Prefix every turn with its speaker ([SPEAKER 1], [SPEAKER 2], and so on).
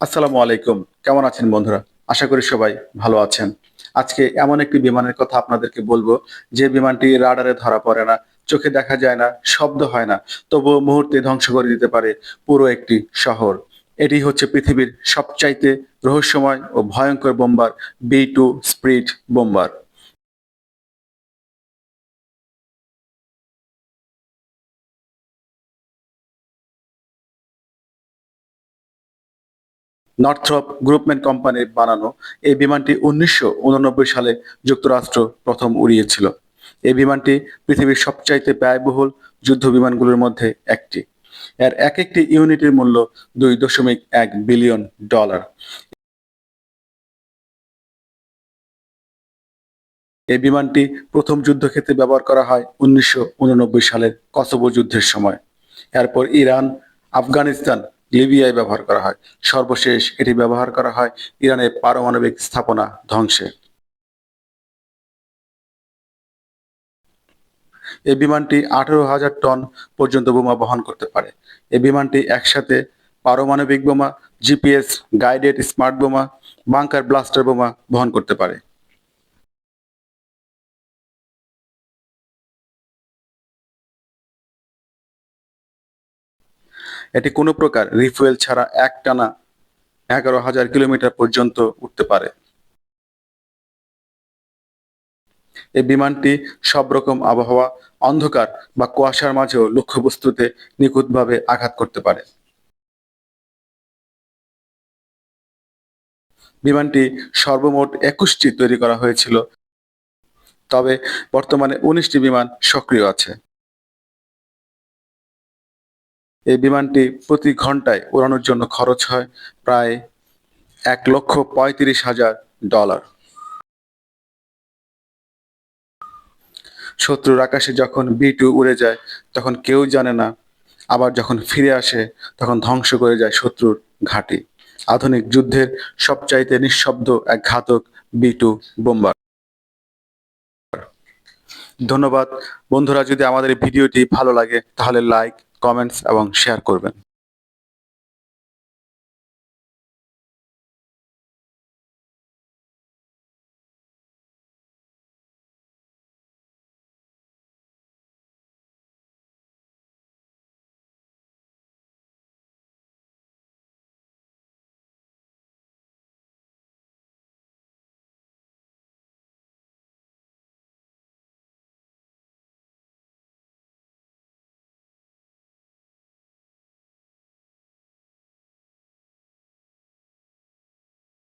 [SPEAKER 1] আসসালামু আলাইকুম। কেমন আছেন বন্ধুরা? আশা করি সবাই ভালো আছেন। আজকে এমন একটি বিমানের কথা আপনাদেরকে বলব। যে বিমানটি রাডারে ধরা পড়ে না, চোখে দেখা যায় না, শব্দ হয় না, তবুও মুহূর্তে ধ্বংস করে দিতে পারে পুরো একটি শহর। এটি হচ্ছে পৃথিবীর সবচাইতে রহস্যময় ও ভয়ঙ্কর bomber, B two spirit bomber. Northrop Grumman কোম্পানির বানানো এই বিমানটি উনিশশো সালে যুক্তরাষ্ট্র প্রথম উড়িয়েছিল। এই বিমানটি পৃথিবীর সবচাইতে ব্যয়বহুল যুদ্ধ বিমানগুলোর মধ্যে একটি। এর এক একটি ইউনিটের মূল্য দুই দশমিক এক বিলিয়ন ডলার। এই বিমানটি প্রথম যুদ্ধক্ষেত্রে ব্যবহার করা হয় উনিশশো উননব্বই সালের কসোভো যুদ্ধের সময়। এরপর ইরান, আফগানিস্তান লিবিয়ায় ব্যবহার করা হয়। সর্বশেষ এটি ব্যবহার করা হয় ইরানের পারমাণবিক স্থাপনা ধ্বংসে। এই বিমানটি আঠারো হাজার টন পর্যন্ত বোমা বহন করতে পারে। এই বিমানটি একসাথে পারমাণবিক বোমা, জিপিএস, গাইডেড স্মার্ট বোমা, বাংকার ব্লাস্টার বোমা বহন করতে পারে। এটি কোনো প্রকার রিফুয়েল ছাড়া একটানা এগারো হাজার কিলোমিটার পর্যন্ত উঠতে পারে। এই বিমানটি সব রকম আবহাওয়া, অন্ধকার বা কুয়াশার মাঝেও লক্ষ্যবস্তুতে নিখুঁতভাবে আঘাত করতে পারে। বিমানটি সর্বমোট একুশটি তৈরি করা হয়েছিল, তবে বর্তমানে উনিশটি বিমান সক্রিয় আছে। এই বিমানটি প্রতি ঘন্টায় উড়ানোর জন্য খরচ হয় প্রায় এক লক্ষ পঁয়ত্রিশ হাজার ডলার। শত্রুর আকাশে যখন বি টু উড়ে যায়, তখন কেউ জানে না। আবার যখন ফিরে আসে, তখন ধ্বংস করে যায় শত্রুর ঘাঁটি। আধুনিক যুদ্ধের সবচাইতে নিঃশব্দ এক ঘাতক বি টু বোম্বার। ধন্যবাদ। বন্ধুরা, যদি আমাদের ভিডিওটি ভালো লাগে, তাহলে লাইক কমেন্টস এবং শেয়ার করবেন।